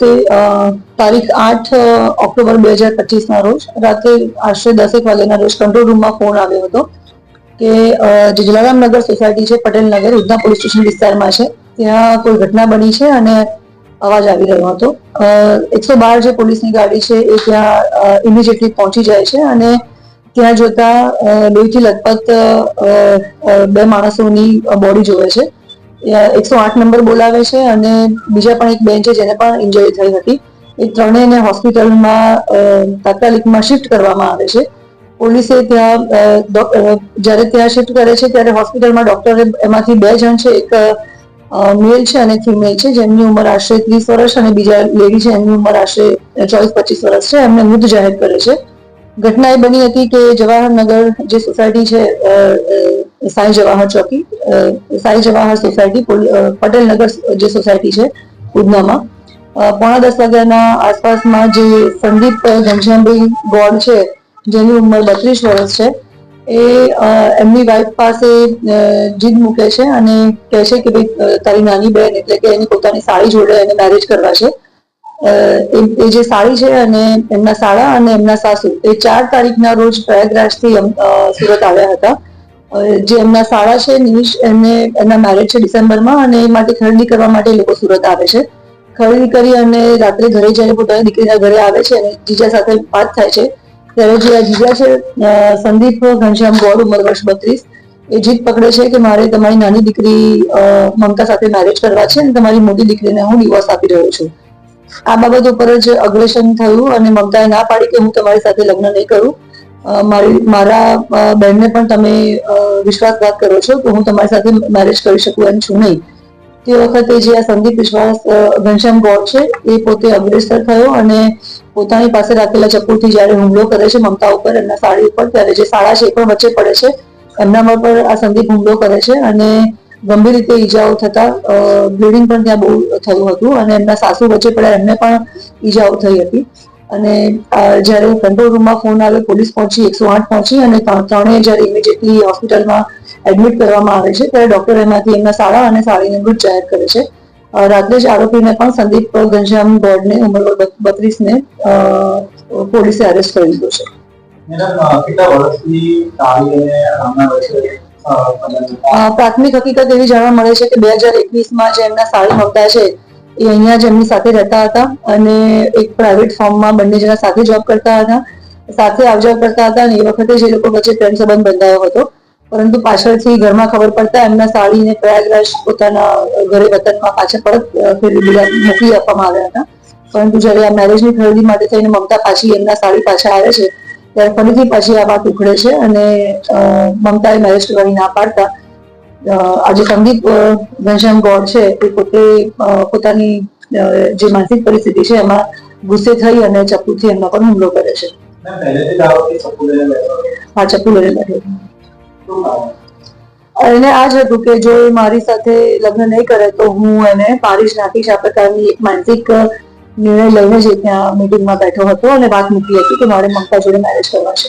તે તારીખ આઠ ઓક્ટોબર બે હજાર પચીસના રોજ રાત્રે આશરે દસેક વાગ્યાના રોજ કંટ્રોલ રૂમમાં ફોન આવ્યો હતો કે જે જલારામ નગર સોસાયટી છે પટેલ નગર ઉધના પોલીસ સ્ટેશન વિસ્તારમાં છે ત્યાં કોઈ ઘટના બની છે અને અવાજ આવી રહ્યો હતો. એકસો બાર જે પોલીસની ગાડી છે એ ત્યાં ઇમિડિયેટલી પહોંચી જાય છે અને ત્યાં જોતા લોહીથી અ, બે માણસોની બોડી જોવે છે. એકસો આઠ નંબર બોલાવે છે અને બીજા પણ એક બેન છે જેને પણ ઇન્જરી થઈ હતી. એ ત્રણેયને હોસ્પિટલમાં તાત્કાલિકમાં શિફ્ટ કરવામાં આવે છે. પોલીસે ત્યાં જ્યારે ત્યાં શિફ્ટ કરે છે ત્યારે હોસ્પિટલમાં ડોક્ટરે એમાંથી બે જણ છે. એક મેલ છે અને ફિમેલ છે. જેમની ઉંમર આશરે ત્રીસ વર્ષ અને બીજા લેડી છે એમની ઉંમર આશરે ચોવીસ પચીસ વર્ષ છે. એમને મૃત જાહેર કરે છે. ઘટના એ બની હતી કે જવાહરનગર જે સોસાયટી છે સાંઈ જવાહર ચોકી સાંઈ જવાહર સોસાયટી અ, પટેલનગર જે સોસાયટી છે ઉધનામાં. પોણા દસ વાગ્યાના આસપાસમાં જે સંદીપ ઘનશ્યામભાઈ ગોળ છે જેની ઉંમર બત્રીસ વર્ષ છે એ એમની વાઈફ પાસે જીદ મૂકે છે અને કહે છે કે ભાઈ તારી નાની બહેન એટલે કે એની પોતાની સાડી જોડે એને મેરેજ કરવા છે. એ જે સાડી છે અને એમના સાળા અને એમના સાસુ એ ચાર તારીખના રોજ પ્રયાગરાજથી સુરત આવ્યા હતા. જે એમના સાળા છે, નિમિષ એમને એમના મેરેજ છે ડિસેમ્બરમાં અને એ માટે ખરીદી કરવા માટે એ લોકો સુરત આવે છે. ખરીદી કરી અને રાત્રે ઘરે જઈને પોતાની દીકરીના ઘરે આવે છે અને જીજા સાથે વાત થાય છે. ત્યારે જે આ જીજા છે સંદીપ ઘનશ્યામ ગોળ ઉંમર વર્ષ બત્રીસ, એ જીત પકડે છે કે મારે તમારી નાની દીકરી મમતા સાથે મેરેજ કરવા છે અને તમારી મોટી દીકરીને હું ડિવોર્સ આપી રહ્યો છું. આ બાબત ઉપર જ અગ્રેશન થયું અને મમતાએ ના પાડી કે હું તમારી સાથે લગ્ન નહીં કરું. મારી, મારા બહેનને પણ તમે વિશ્વાસઘાત કરો છો તો હું તમારી સાથે મેરેજ કરી શકું એમ છું નહીં. તે વખતે જે આ સંદીપ વિશ્વાસ ઘનશ્યામ ગોળ છે, એ પોતે અગ્રેસર થયો અને પોતાની પાસે રાખેલા ચપ્પુથી જ્યારે હુમલો કરે છે, મમતા ઉપર એમના સાડી ઉપર, ત્યારે જે શાળા છે એ પણ વચ્ચે પડે છે. એમનામાં પર આ સંદીપ હુમલો કરે છે અને ગંભીર રીતે ઈજાઓ થતા બ્લીડિંગ પણ ત્યાં બહુ થયું હતું અને એમના સાસુ વચ્ચે પડ્યા, એમને પણ ઈજાઓ થઈ હતી. અને જ્યારે કંટ્રોલ રૂમમાં ફોન આવે પોલીસ પહોંચી એકસો આઠ પહોંચી અને ત્રણ- જ્યારે ઇમિડિયેટલી હોસ્પિટલમાં એડમિટ કરવામાં આવે છે ત્યારે ડોક્ટર એમાંથી એમના સાડા અને સાડીને મૃત જાહેર કરે છે. રાત્રે જ આરોપીને પણ સંદીપ ઘનશ્યામ ગોડને ઉંમર બત્રીસને પોલીસે અરેસ્ટ કરી લીધો છે. પ્રાથમિક હકીકત એવી જાણવા મળે છે કે બે હજાર એકવીસમાં જે એમના સાડી મમતા છે એ અહીંયા જ એમની સાથે રહેતા હતા અને એક પ્રાઇવેટ ફોર્મમાં બંને જણા સાથે જોબ કરતા હતા. સાથે આવજાવ કરતા હતા અને એ વખતે જે લોકો વચ્ચે પ્રેમ સંબંધ બંધાયો હતો. પરંતુ પાછળથી ઘરમાં ખબર પડતા એમના સાડીને પ્રયાગરાજ પોતાના ઘરે વતનમાં પાછા પરત દીધા, મોકલી આપવામાં આવ્યા હતા. પરંતુ જ્યારે આ મેરેજની ખરીદી માટે થઈને મમતા પાછી એમના સાળી પાછા આવે છે, ત્યારે ફરીથી પાછી આ વાત ઉખડે છે અને મમતાએ મેરેજ કરવાની ના પાડતા આજે સંદીપ અ, ઘનશ્યામ ગોળ છે એ પોતે પોતાની જે માનસિક પરિસ્થિતિ છે એમાં ગુસ્સે થઈ અને ચપ્પુથી એમના પર હુમલો કરે છે. આરોપી ચપ્પુ લઈને બેઠો? એને આ જ હતું કે જો એ મારી સાથે લગ્ન નહીં કરે તો હું એને જ નાખીશ. આ પ્રકારની એક માનસિક નિર્ણય લઈને જે ત્યાં મિટિંગમાં બેઠો હતો અને વાત મૂકી હતી કે મારે મમતા જોડે મેરેજ કરવા છે.